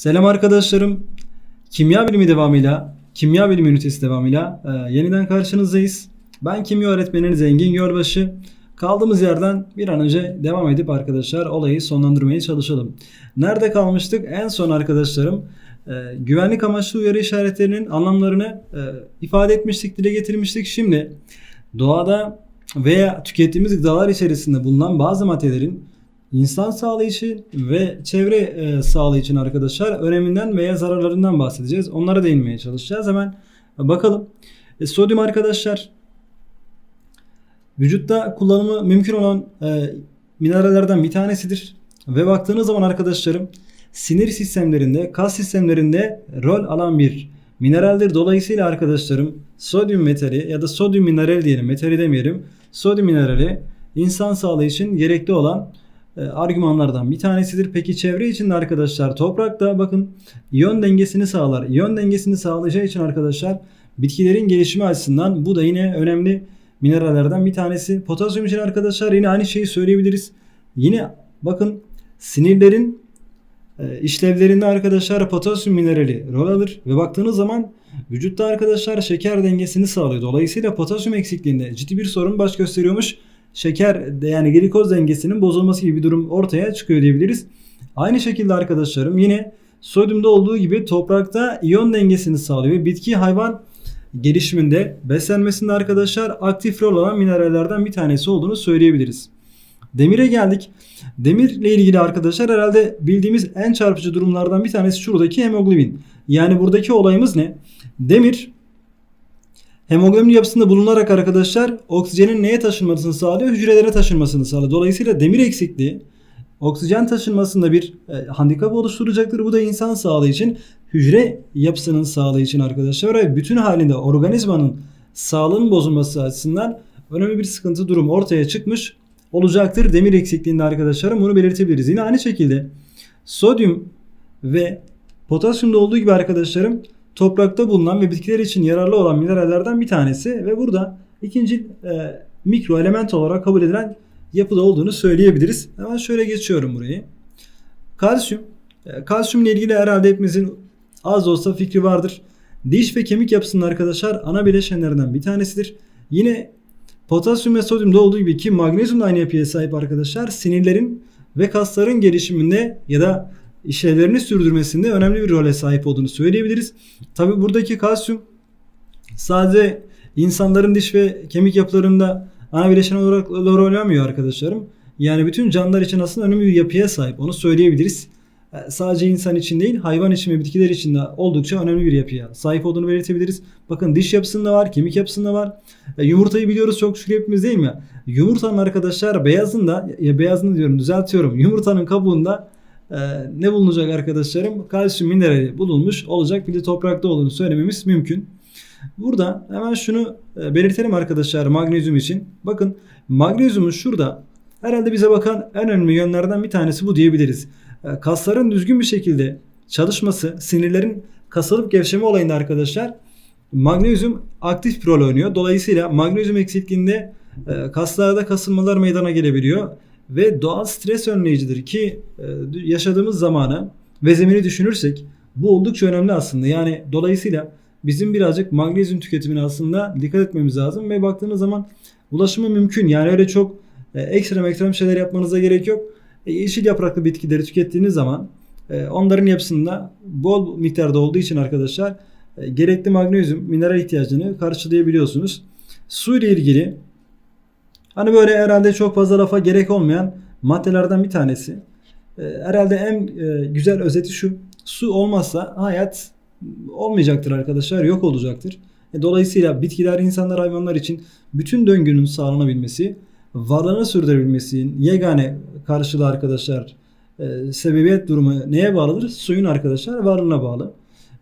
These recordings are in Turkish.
Selam arkadaşlarım. Kimya bilimi devamıyla, kimya bilimi ünitesi devamıyla e, yeniden karşınızdayız. Ben kimya öğretmeniniz Engin Gölbaşı. Kaldığımız yerden bir an önce devam edip arkadaşlar olayı sonlandırmaya çalışalım. Nerede kalmıştık? En son arkadaşlarım e, güvenlik amaçlı uyarı işaretlerinin anlamlarını e, ifade etmiştik, dile getirmiştik. Şimdi doğada veya tükettiğimiz gıdalar içerisinde bulunan bazı maddelerin insan sağlığı için ve çevre e, sağlığı için arkadaşlar öneminden veya zararlarından bahsedeceğiz. Onlara değinmeye çalışacağız. Hemen bakalım. E, sodyum arkadaşlar vücutta kullanımı mümkün olan e, minerallerden bir tanesidir. Ve baktığınız zaman arkadaşlarım sinir sistemlerinde, kas sistemlerinde rol alan bir mineraldir. Dolayısıyla arkadaşlarım sodyum metali ya da sodyum mineral diyelim, metali demeyelim. Sodyum minerali insan sağlığı için gerekli olan argümanlardan bir tanesidir. Peki çevre için de arkadaşlar toprakta bakın iyon dengesini sağlar. İyon dengesini sağlayacağı için arkadaşlar bitkilerin gelişimi açısından bu da yine önemli minerallerden bir tanesi. Potasyum için arkadaşlar yine aynı şeyi söyleyebiliriz. Yine bakın sinirlerin e, işlevlerinde arkadaşlar potasyum minerali rol alır ve baktığınız zaman vücutta arkadaşlar şeker dengesini sağlıyor. Dolayısıyla potasyum eksikliğinde ciddi bir sorun baş gösteriyormuş. Şeker yani glikoz dengesinin bozulması gibi bir durum ortaya çıkıyor diyebiliriz. Aynı şekilde arkadaşlarım yine sodyumda olduğu gibi toprakta iyon dengesini sağlıyor ve bitki hayvan gelişiminde beslenmesinde arkadaşlar aktif rol alan minerallerden bir tanesi olduğunu söyleyebiliriz. Demire geldik. Demirle ilgili arkadaşlar herhalde bildiğimiz en çarpıcı durumlardan bir tanesi şuradaki hemoglobin. Yani buradaki olayımız ne? Demir hemoglobin yapısında bulunarak arkadaşlar oksijenin neye taşınmasını sağlıyor? Hücrelere taşınmasını sağlıyor. Dolayısıyla demir eksikliği oksijen taşınmasında bir e, handikap oluşturacaktır. Bu da insan sağlığı için hücre yapısının sağlığı için arkadaşlar ve bütün halinde organizmanın sağlığının bozulması açısından önemli bir sıkıntı durum ortaya çıkmış olacaktır. Demir eksikliğinde arkadaşlarım bunu belirtebiliriz. Yine aynı şekilde sodyum ve potasyumda olduğu gibi arkadaşlarım toprakta bulunan ve bitkiler için yararlı olan minerallerden bir tanesi ve burada ikinci e, mikro element olarak kabul edilen yapıda olduğunu söyleyebiliriz. Hemen şöyle geçiyorum burayı. Kalsiyum. E, kalsiyumla ilgili herhalde hepimizin az olsa fikri vardır. Diş ve kemik yapısının arkadaşlar ana bileşenlerinden bir tanesidir. Yine potasyum ve sodyumda olduğu gibi ki magnezyum da aynı yapıya sahip arkadaşlar sinirlerin ve kasların gelişiminde ya da işlevlerini sürdürmesinde önemli bir role sahip olduğunu söyleyebiliriz. Tabi buradaki kalsiyum sadece insanların diş ve kemik yapılarında ana bileşen olarak rol oynamıyor arkadaşlarım. Yani bütün canlılar için aslında önemli bir yapıya sahip. Onu söyleyebiliriz. E, Sadece insan için değil hayvan için ve bitkiler için de oldukça önemli bir yapıya sahip olduğunu belirtebiliriz. Bakın diş yapısında var, kemik yapısında var. E, Yumurtayı biliyoruz çok şükür hepimiz değil mi? Yumurtanın arkadaşlar beyazında, ya beyazını diyorum düzeltiyorum. Yumurtanın kabuğunda e, ne bulunacak arkadaşlarım? Kalsiyum minerali bulunmuş olacak. Bir de toprakta olduğunu söylememiz mümkün. Burada hemen şunu e, belirtelim arkadaşlar magnezyum için. Bakın magnezyumun şurada herhalde bize bakan en önemli yönlerden bir tanesi bu diyebiliriz. E, Kasların düzgün bir şekilde çalışması, sinirlerin kasılıp gevşeme olayında arkadaşlar magnezyum aktif bir rol oynuyor. Dolayısıyla magnezyum eksikliğinde e, kaslarda kasılmalar meydana gelebiliyor ve doğal stres önleyicidir ki e, yaşadığımız zamanı ve zemini düşünürsek bu oldukça önemli aslında. Yani dolayısıyla bizim birazcık magnezyum tüketimine aslında dikkat etmemiz lazım ve baktığınız zaman ulaşımı mümkün. Yani öyle çok e, ekstrem ekstrem şeyler yapmanıza gerek yok. E, yeşil yapraklı bitkileri tükettiğiniz zaman onların yapısında bol miktarda olduğu için arkadaşlar gerekli magnezyum mineral ihtiyacını karşılayabiliyorsunuz. Su ile ilgili hani böyle herhalde çok fazla lafa gerek olmayan maddelerden bir tanesi. E, herhalde en e, güzel özeti şu. Su olmazsa hayat olmayacaktır arkadaşlar. Yok olacaktır. E, dolayısıyla bitkiler, insanlar, hayvanlar için bütün döngünün sağlanabilmesi, varlığını sürdürebilmesinin yegane karşılığı arkadaşlar e, sebebiyet durumu neye bağlıdır? Suyun arkadaşlar varlığına bağlı.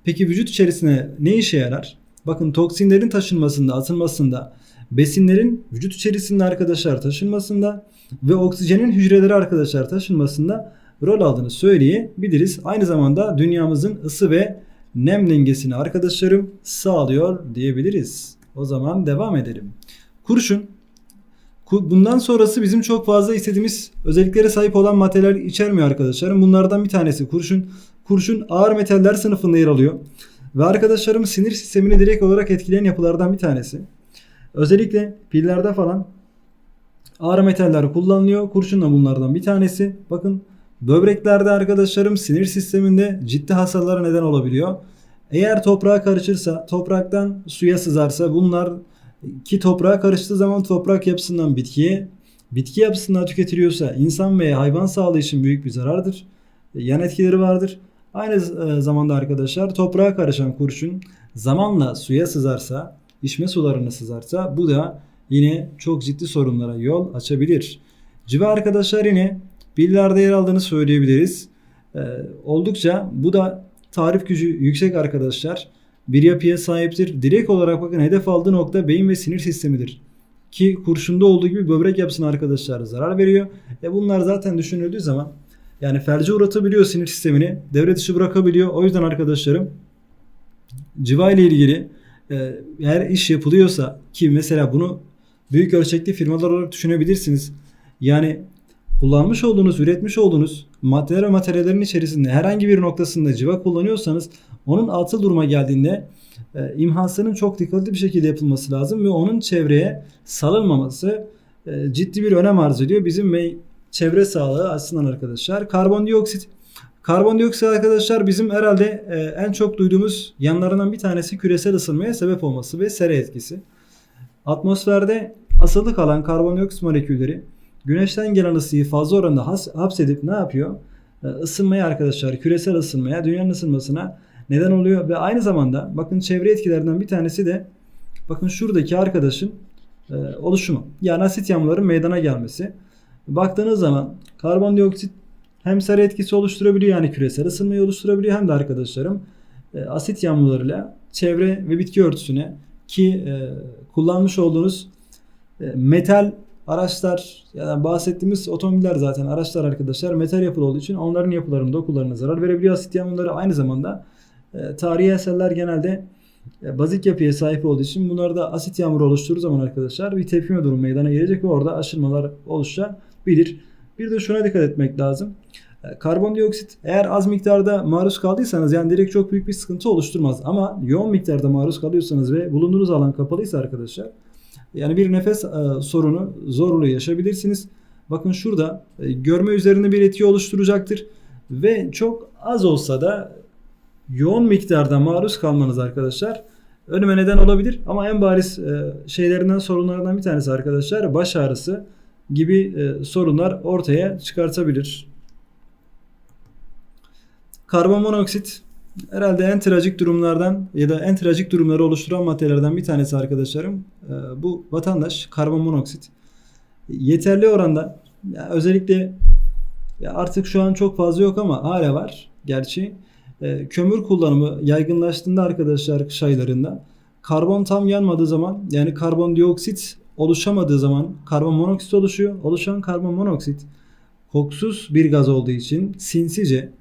Peki vücut içerisine ne işe yarar? Bakın toksinlerin taşınmasında, atılmasında, besinlerin vücut içerisinde arkadaşlar taşınmasında ve oksijenin hücreleri arkadaşlar taşınmasında rol aldığını söyleyebiliriz. Aynı zamanda dünyamızın ısı ve nem dengesini arkadaşlarım sağlıyor diyebiliriz. O zaman devam edelim. Kurşun Bundan sonrası bizim çok fazla istediğimiz özelliklere sahip olan maddeler içermiyor arkadaşlarım. Bunlardan bir tanesi kurşun. kurşun ağır metaller sınıfında yer alıyor. Ve arkadaşlarım sinir sistemini direkt olarak etkileyen yapılardan bir tanesi. Özellikle pillerde falan ağır metaller kullanılıyor. Kurşun da bunlardan bir tanesi. Bakın böbreklerde arkadaşlarım sinir sisteminde ciddi hasarlara neden olabiliyor. Eğer toprağa karışırsa, topraktan suya sızarsa bunlar ki toprağa karıştığı zaman toprak yapısından bitkiye, bitki yapısından tüketiliyorsa insan veya hayvan sağlığı için büyük bir zarardır. Yan etkileri vardır. Aynı e, zamanda arkadaşlar toprağa karışan kurşun zamanla suya sızarsa, içme sularına sızarsa bu da yine çok ciddi sorunlara yol açabilir. Civa arkadaşlar yine billerde yer aldığını söyleyebiliriz. Ee, oldukça bu da tarif gücü yüksek arkadaşlar. Bir yapıya sahiptir. Direkt olarak bakın hedef aldığı nokta beyin ve sinir sistemidir. Ki kurşunda olduğu gibi böbrek yapısına arkadaşlar zarar veriyor. E bunlar zaten düşünüldüğü zaman yani felce uğratabiliyor sinir sistemini. Devre dışı bırakabiliyor. O yüzden arkadaşlarım civa ile ilgili eğer iş yapılıyorsa ki mesela bunu büyük ölçekli firmalar olarak düşünebilirsiniz. Yani kullanmış olduğunuz, üretmiş olduğunuz maddeler ve materyallerin içerisinde herhangi bir noktasında civa kullanıyorsanız onun atıl duruma geldiğinde e, imhasının çok dikkatli bir şekilde yapılması lazım ve onun çevreye salınmaması e, ciddi bir önem arz ediyor. Bizim çevre sağlığı açısından arkadaşlar. Karbondioksit Karbondioksit arkadaşlar bizim herhalde e, en çok duyduğumuz yanlarından bir tanesi küresel ısınmaya sebep olması ve sera etkisi. Atmosferde asılı kalan karbondioksit molekülleri güneşten gelen ısıyı fazla oranda has- hapsedip ne yapıyor? E, ısınmaya arkadaşlar, küresel ısınmaya, dünyanın ısınmasına neden oluyor ve aynı zamanda bakın çevre etkilerinden bir tanesi de bakın şuradaki arkadaşın e, oluşumu. Yani asit yağmurların meydana gelmesi. Baktığınız zaman karbondioksit hem sera etkisi oluşturabiliyor yani küresel ısınmayı oluşturabiliyor hem de arkadaşlarım e, asit yağmurlarıyla çevre ve bitki örtüsüne ki e, kullanmış olduğunuz e, metal araçlar yani bahsettiğimiz otomobiller zaten araçlar arkadaşlar metal yapılı olduğu için onların yapılarının dokularına zarar verebiliyor. Asit yağmurları aynı zamanda tarihi eserler genelde bazik yapıya sahip olduğu için bunlarda asit yağmuru oluşturduğu zaman arkadaşlar bir tepkime durum meydana gelecek ve orada aşınmalar oluşabilir. Bir de şuna dikkat etmek lazım. E, Karbondioksit eğer az miktarda maruz kaldıysanız yani direkt çok büyük bir sıkıntı oluşturmaz. Ama yoğun miktarda maruz kalıyorsanız ve bulunduğunuz alan kapalıysa arkadaşlar yani bir nefes e, sorunu zorluğu yaşayabilirsiniz. Bakın şurada e, görme üzerinde bir etki oluşturacaktır. Ve çok az olsa da yoğun miktarda maruz kalmanız arkadaşlar önüme neden olabilir. Ama en bariz e, şeylerinden sorunlarından bir tanesi arkadaşlar baş ağrısı gibi e, sorunlar ortaya çıkartabilir. Karbon monoksit herhalde en trajik durumlardan ya da en trajik durumları oluşturan maddelerden bir tanesi arkadaşlarım. E, bu vatandaş karbon monoksit yeterli oranda özellikle artık şu an çok fazla yok ama hala var gerçi. E, kömür kullanımı yaygınlaştığında arkadaşlar kış aylarında karbon tam yanmadığı zaman yani karbondioksit oluşamadığı zaman karbon monoksit oluşuyor. Oluşan karbon monoksit kokusuz bir gaz olduğu için sinsice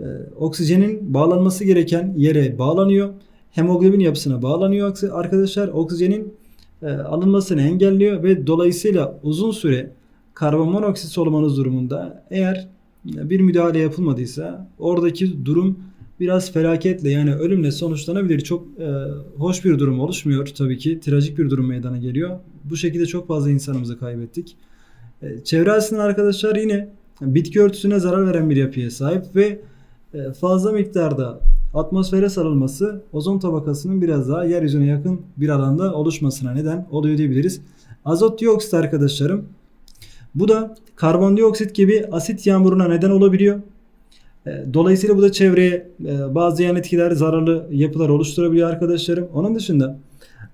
e, oksijenin bağlanması gereken yere bağlanıyor. Hemoglobin yapısına bağlanıyor arkadaşlar. Oksijenin e, alınmasını engelliyor ve dolayısıyla uzun süre karbon monoksit solumanız durumunda eğer bir müdahale yapılmadıysa oradaki durum biraz felaketle yani ölümle sonuçlanabilir. Çok e, hoş bir durum oluşmuyor tabii ki. Trajik bir durum meydana geliyor. Bu şekilde çok fazla insanımızı kaybettik. E, çevre açısından arkadaşlar yine bitki örtüsüne zarar veren bir yapıya sahip ve e, fazla miktarda atmosfere sarılması ozon tabakasının biraz daha yeryüzüne yakın bir alanda oluşmasına neden oluyor diyebiliriz. Azot dioksit arkadaşlarım bu da karbondioksit gibi asit yağmuruna neden olabiliyor. E, Dolayısıyla bu da çevreye e, bazı yan etkiler, zararlı yapılar oluşturabiliyor arkadaşlarım. Onun dışında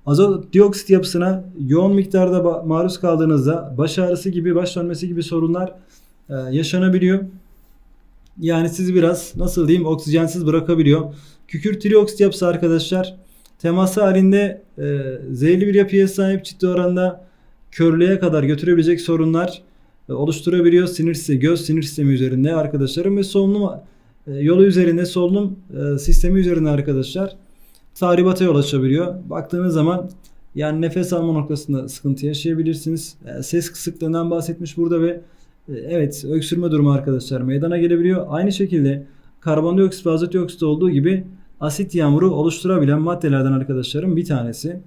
azot dioksit yapısına yoğun miktarda maruz kaldığınızda baş ağrısı gibi, baş dönmesi gibi sorunlar e, yaşanabiliyor. Yani sizi biraz nasıl diyeyim oksijensiz bırakabiliyor. Kükürt trioksit yapısı arkadaşlar teması halinde e, zehirli bir yapıya sahip ciddi oranda körlüğe kadar götürebilecek sorunlar oluşturabiliyor. Sinir sistemi, göz sinir sistemi üzerinde arkadaşlarım ve solunum e, yolu üzerinde solunum e, sistemi üzerinde arkadaşlar tahribata yol açabiliyor. Baktığınız zaman yani nefes alma noktasında sıkıntı yaşayabilirsiniz. E, Ses kısıklığından bahsetmiş burada ve e, evet öksürme durumu arkadaşlar meydana gelebiliyor. Aynı şekilde karbondioksit ve azot dioksit olduğu gibi asit yağmuru oluşturabilen maddelerden arkadaşlarım bir tanesi.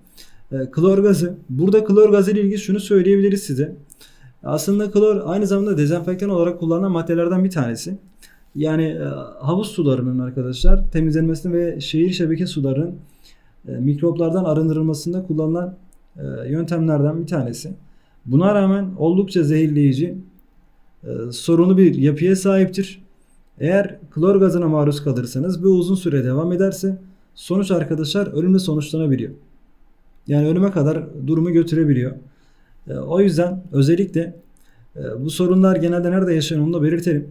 E, klor gazı. Burada klor gazı ile ilgili şunu söyleyebiliriz size. Aslında klor aynı zamanda dezenfektan olarak kullanılan maddelerden bir tanesi. Yani e, havuz sularının arkadaşlar temizlenmesinde ve şehir şebeke sularının e, mikroplardan arındırılmasında kullanılan e, yöntemlerden bir tanesi. Buna rağmen oldukça zehirleyici, sorunlu bir yapıya sahiptir. Eğer klor gazına maruz kalırsanız bu uzun süre devam ederse sonuç arkadaşlar ölümle sonuçlanabiliyor. Yani ölüme kadar durumu götürebiliyor. E, o yüzden özellikle e, bu sorunlar genelde nerede yaşanıyor onu da belirtelim.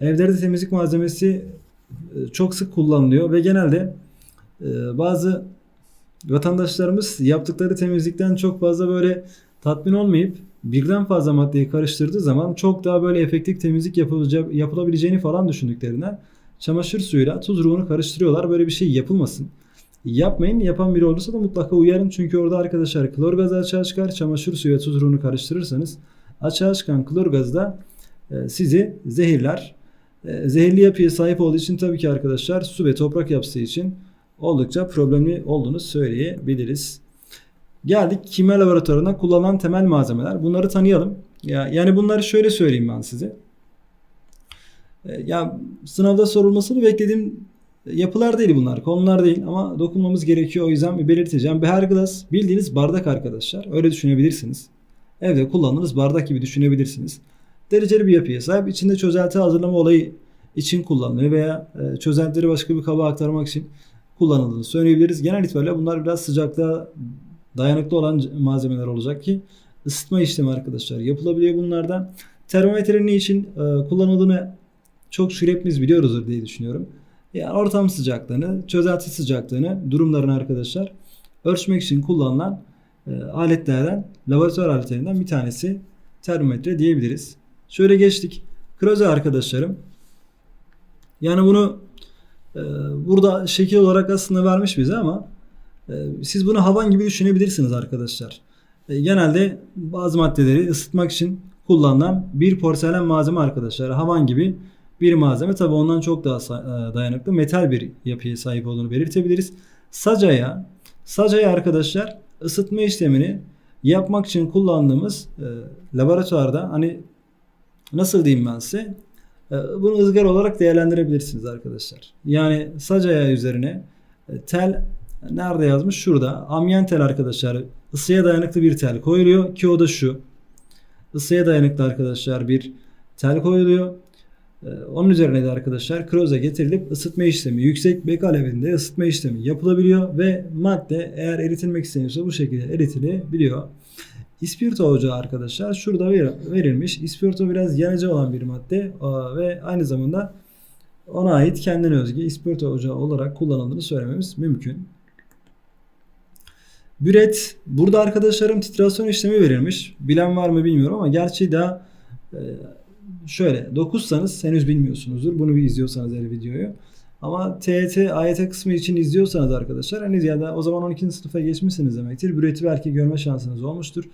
Evlerde temizlik malzemesi e, çok sık kullanılıyor ve genelde bazı vatandaşlarımız yaptıkları temizlikten çok fazla böyle tatmin olmayıp birden fazla maddeyi karıştırdığı zaman çok daha böyle efektif temizlik yapılabileceğini falan düşündüklerinden çamaşır suyuyla tuz ruhunu karıştırıyorlar. Böyle bir şey yapılmasın. Yapmayın. Yapan biri olursa da mutlaka uyarın. Çünkü orada arkadaşlar klor gazı açığa çıkar. Çamaşır suyu ve tuz ruhunu karıştırırsanız açığa çıkan klor gazı da e, sizi zehirler. E, Zehirli yapıya sahip olduğu için tabii ki arkadaşlar su ve toprak yapısı için oldukça problemli olduğunu söyleyebiliriz. Geldik kimya laboratuvarında kullanılan temel malzemeler. Bunları tanıyalım. Ya, yani bunları şöyle söyleyeyim ben size. E, Ya sınavda sorulmasını beklediğim yapılar değil bunlar. Konular değil ama dokunmamız gerekiyor. O yüzden bir belirteceğim. Beher glass bildiğiniz bardak arkadaşlar. Öyle düşünebilirsiniz. Evde kullandığınız bardak gibi düşünebilirsiniz. Dereceli bir yapıya sahip. İçinde çözelti hazırlama olayı için kullanılıyor veya e, çözeltileri başka bir kaba aktarmak için kullanıldığını söyleyebiliriz. Genel itibariyle bunlar biraz sıcaklığa dayanıklı olan malzemeler olacak ki ısıtma işlemi arkadaşlar yapılabiliyor bunlardan. Termometrenin için e, kullanıldığını çok şükür hepimiz biliyoruzdur diye düşünüyorum. Yani ortam sıcaklığını, çözelti sıcaklığını, durumlarını arkadaşlar ölçmek için kullanılan e, aletlerden, laboratuvar aletlerinden bir tanesi termometre diyebiliriz. Şöyle geçtik. Kroze arkadaşlarım. Yani bunu e, burada şekil olarak aslında vermiş bize ama e, siz bunu havan gibi düşünebilirsiniz arkadaşlar. E, genelde bazı maddeleri ısıtmak için kullanılan bir porselen malzeme arkadaşlar. Havan gibi bir malzeme. Tabi ondan çok daha e, dayanıklı metal bir yapıya sahip olduğunu belirtebiliriz. Sacaya, sacaya arkadaşlar ısıtma işlemini yapmak için kullandığımız e, laboratuvarda hani nasıl diyeyim ben size e, bunu ızgara olarak değerlendirebilirsiniz arkadaşlar. Yani sacaya üzerine e, tel nerede yazmış? Şurada. Amyen tel arkadaşlar. Isıya dayanıklı bir tel koyuluyor ki o da şu. Isıya dayanıklı arkadaşlar bir tel koyuluyor. Ee, Onun üzerine de arkadaşlar kroze getirilip ısıtma işlemi yüksek bek alevinde ısıtma işlemi yapılabiliyor ve madde eğer eritilmek isteniyorsa bu şekilde eritilebiliyor. İspirto ocağı arkadaşlar şurada ver- verilmiş. İspirto biraz yanıcı olan bir madde ve aynı zamanda ona ait kendine özgü ispirto ocağı olarak kullanıldığını söylememiz mümkün. Büret burada arkadaşlarım titrasyon işlemi verilmiş. Bilen var mı bilmiyorum ama gerçi daha e, şöyle 9'sanız henüz bilmiyorsunuzdur. Bunu bir izliyorsanız eğer videoyu. Ama TET, AYT kısmı için izliyorsanız arkadaşlar henüz ya da o zaman 12. sınıfa geçmişsiniz demektir. Büreti belki görme şansınız olmuştur.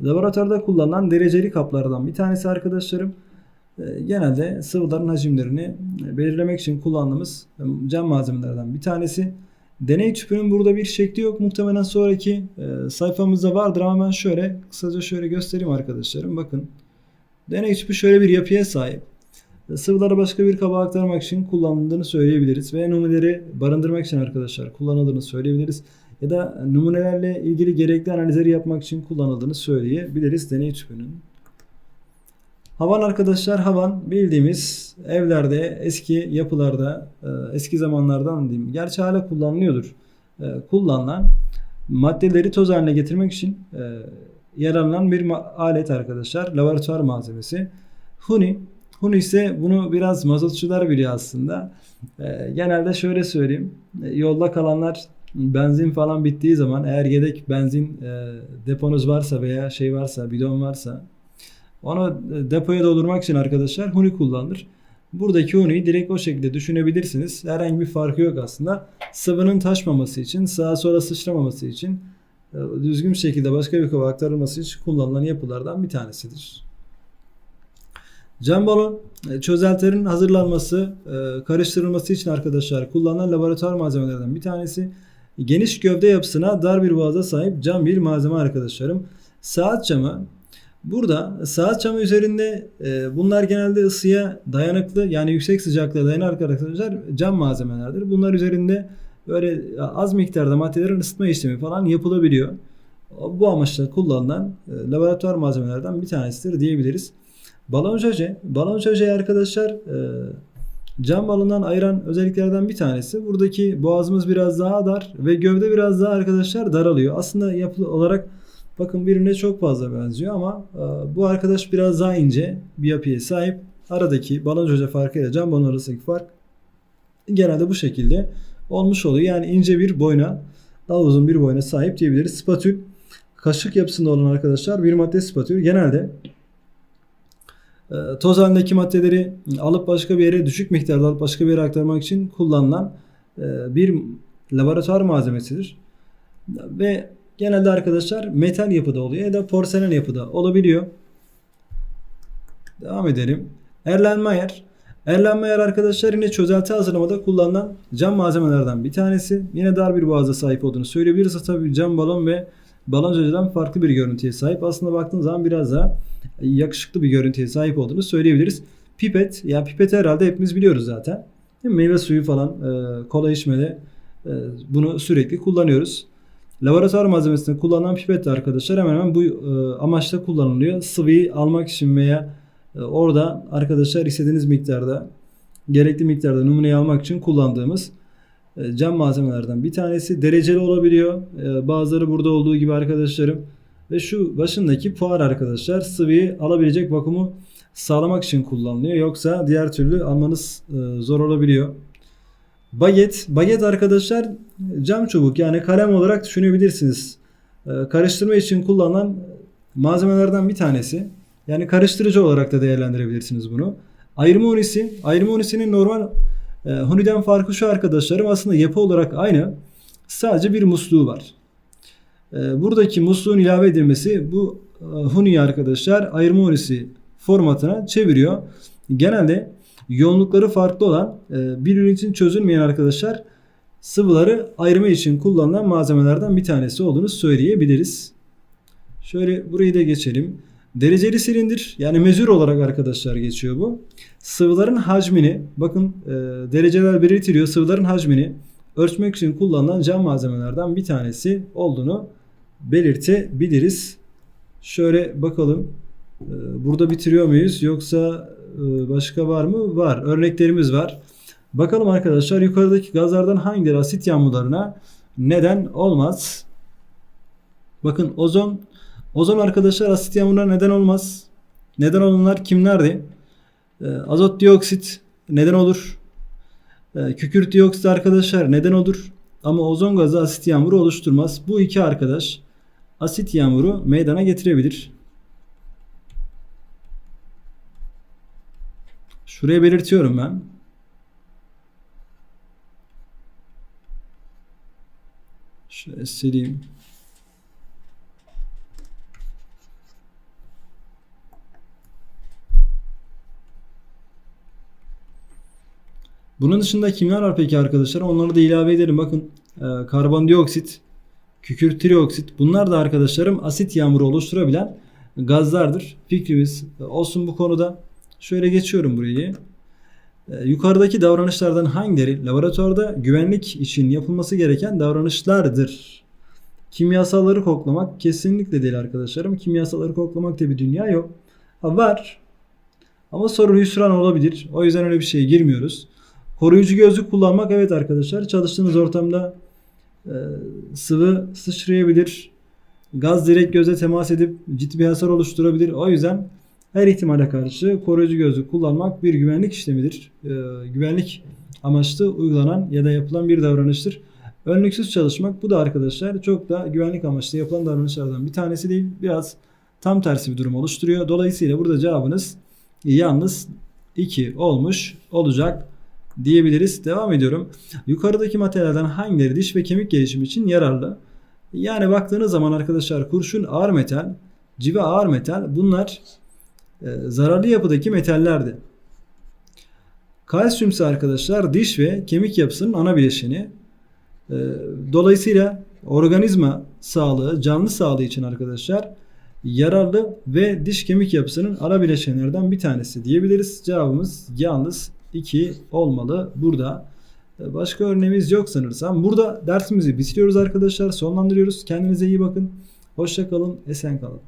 Laboratuvarda kullanılan dereceli kaplardan bir tanesi arkadaşlarım. E, Genelde sıvıların hacimlerini belirlemek için kullandığımız e, cam malzemelerden bir tanesi. Deney tüpünün burada bir şekli yok. Muhtemelen sonraki e, sayfamızda vardır ama ben şöyle kısaca şöyle göstereyim arkadaşlarım. Bakın. Deney tüpü şöyle bir yapıya sahip. Sıvıları başka bir kaba aktarmak için kullanıldığını söyleyebiliriz. Ve numuneleri barındırmak için arkadaşlar kullanıldığını söyleyebiliriz. Ya da numunelerle ilgili gerekli analizleri yapmak için kullanıldığını söyleyebiliriz deney tüpünün. Havan arkadaşlar havan bildiğimiz evlerde eski yapılarda e, eski zamanlardan diyeyim. Gerçi hala kullanılıyordur. E, Kullanılan maddeleri toz haline getirmek için e, yararlanan bir alet arkadaşlar. Laboratuvar malzemesi. Huni. Huni ise bunu biraz mazotçular biliyor aslında. E, Genelde şöyle söyleyeyim. E, Yolda kalanlar benzin falan bittiği zaman eğer yedek benzin e, deponuz varsa veya şey varsa bidon varsa onu e, depoya doldurmak için arkadaşlar huni kullanılır. Buradaki huniyi direkt o şekilde düşünebilirsiniz. Herhangi bir farkı yok aslında. Sıvının taşmaması için, sağa sola sıçramaması için, düzgün bir şekilde başka bir kaba aktarılması için kullanılan yapılardan bir tanesidir. Cam balon e, çözeltilerin hazırlanması, e, karıştırılması için arkadaşlar kullanılan laboratuvar malzemelerden bir tanesi. Geniş gövde yapısına dar bir boğaza sahip cam bir malzeme arkadaşlarım. Saat camı Burada saat camı üzerinde e, bunlar genelde ısıya dayanıklı yani yüksek sıcaklığa dayanıklı arkadaşlar cam malzemelerdir. Bunlar üzerinde böyle az miktarda maddelerin ısıtma işlemi falan yapılabiliyor. Bu amaçla kullanılan e, laboratuvar malzemelerden bir tanesidir diyebiliriz. Balon jöje arkadaşlar e, cam balondan ayıran özelliklerden bir tanesi. Buradaki boğazımız biraz daha dar ve gövde biraz daha arkadaşlar daralıyor. Aslında yapı olarak bakın birbirine çok fazla benziyor ama e, bu arkadaş biraz daha ince bir yapıya sahip. Aradaki balon jöje farkıyla cam balon arasındaki fark genelde bu şekilde olmuş oluyor. Yani ince bir boyna, daha uzun bir boyna sahip diyebiliriz. Spatül kaşık yapısında olan arkadaşlar bir madde spatül genelde e, toz halindeki maddeleri alıp başka bir yere düşük miktarda alıp başka bir yere aktarmak için kullanılan e, bir laboratuvar malzemesidir. Ve genelde arkadaşlar metal yapıda oluyor ya da porselen yapıda olabiliyor. Devam edelim. Erlenmeyer. Erlenmeyer arkadaşlar yine çözelti hazırlamada kullanılan cam malzemelerden bir tanesi. Yine dar bir boğaza sahip olduğunu söyleyebiliriz. Tabii cam balon ve balon jöjeden farklı bir görüntüye sahip. Aslında baktığın zaman biraz daha yakışıklı bir görüntüye sahip olduğunu söyleyebiliriz. Pipet, ya pipet herhalde hepimiz biliyoruz zaten. Meyve suyu falan, e, kola içmede e, bunu sürekli kullanıyoruz. Laboratuvar malzemesinde kullanılan pipet de arkadaşlar hemen hemen bu e, amaçla kullanılıyor. Sıvıyı almak için veya orada arkadaşlar istediğiniz miktarda gerekli miktarda numuneyi almak için kullandığımız e, cam malzemelerden bir tanesi. Dereceli olabiliyor. E, bazıları burada olduğu gibi arkadaşlarım. Ve şu başındaki puar arkadaşlar sıvıyı alabilecek vakumu sağlamak için kullanılıyor. Yoksa diğer türlü almanız e, zor olabiliyor. Baget. Baget arkadaşlar cam çubuk yani kalem olarak düşünebilirsiniz. Karıştırma için kullanılan malzemelerden bir tanesi. Yani karıştırıcı olarak da değerlendirebilirsiniz bunu. Ayırma unisi. Ayırma unisinin normal e, Huni'den farkı şu arkadaşlarım aslında yapı olarak aynı. Sadece bir musluğu var. E, buradaki musluğun ilave edilmesi bu e, Huni'yi arkadaşlar ayırma unisi formatına çeviriyor. Genelde yoğunlukları farklı olan e, bir ürün için çözülmeyen arkadaşlar sıvıları ayırma için kullanılan malzemelerden bir tanesi olduğunu söyleyebiliriz. Şöyle burayı da geçelim. Dereceli silindir yani mezür olarak arkadaşlar geçiyor bu. Sıvıların hacmini bakın e, dereceler belirtiliyor. Sıvıların hacmini ölçmek için kullanılan cam malzemelerden bir tanesi olduğunu belirtebiliriz. Şöyle bakalım. E, burada bitiriyor muyuz yoksa e, başka var mı? Var. Örneklerimiz var. Bakalım arkadaşlar yukarıdaki gazlardan hangileri asit yağmurlarına neden olmaz? Bakın ozon Ozon arkadaşlar asit yağmuruna neden olmaz. Neden olanlar kimlerdi? E, azot dioksit neden olur. E, kükürt dioksit arkadaşlar neden olur. Ama ozon gazı asit yağmuru oluşturmaz. Bu iki arkadaş asit yağmuru meydana getirebilir. Şuraya belirtiyorum ben. Şöyle sileyim. Bunun dışında kimler var peki arkadaşlar? Onları da ilave edelim. Bakın e, karbondioksit, kükürt trioksit bunlar da arkadaşlarım asit yağmuru oluşturabilen gazlardır. Fikrimiz olsun bu konuda. Şöyle geçiyorum burayı. E, yukarıdaki davranışlardan hangileri laboratuvarda güvenlik için yapılması gereken davranışlardır? Kimyasalları koklamak kesinlikle değil arkadaşlarım. Kimyasalları koklamak diye bir dünya yok. Ha, var. Ama sorun hüsran olabilir. O yüzden öyle bir şeye girmiyoruz. Koruyucu gözlük kullanmak evet arkadaşlar çalıştığınız ortamda e, sıvı sıçrayabilir. Gaz direkt göze temas edip ciddi bir hasar oluşturabilir. O yüzden her ihtimale karşı koruyucu gözlük kullanmak bir güvenlik işlemidir. E, güvenlik amaçlı uygulanan ya da yapılan bir davranıştır. Önlüksüz çalışmak bu da arkadaşlar çok da güvenlik amaçlı yapılan davranışlardan bir tanesi değil. Biraz tam tersi bir durum oluşturuyor. Dolayısıyla burada cevabınız yalnız 2 olmuş olacak diyebiliriz. Devam ediyorum. Yukarıdaki materyallerden hangileri diş ve kemik gelişimi için yararlı? Yani baktığınız zaman arkadaşlar kurşun ağır metal, civa ağır metal bunlar e, zararlı yapıdaki metallerdi. Kalsiyum ise arkadaşlar diş ve kemik yapısının ana bileşeni. E, dolayısıyla organizma sağlığı, canlı sağlığı için arkadaşlar yararlı ve diş kemik yapısının ana bileşenlerden bir tanesi diyebiliriz. Cevabımız yalnız 2 olmalı burada. E, Başka örneğimiz yok sanırsam. Burada dersimizi bitiriyoruz arkadaşlar. Sonlandırıyoruz. Kendinize iyi bakın. Hoşça kalın. Esen kalın.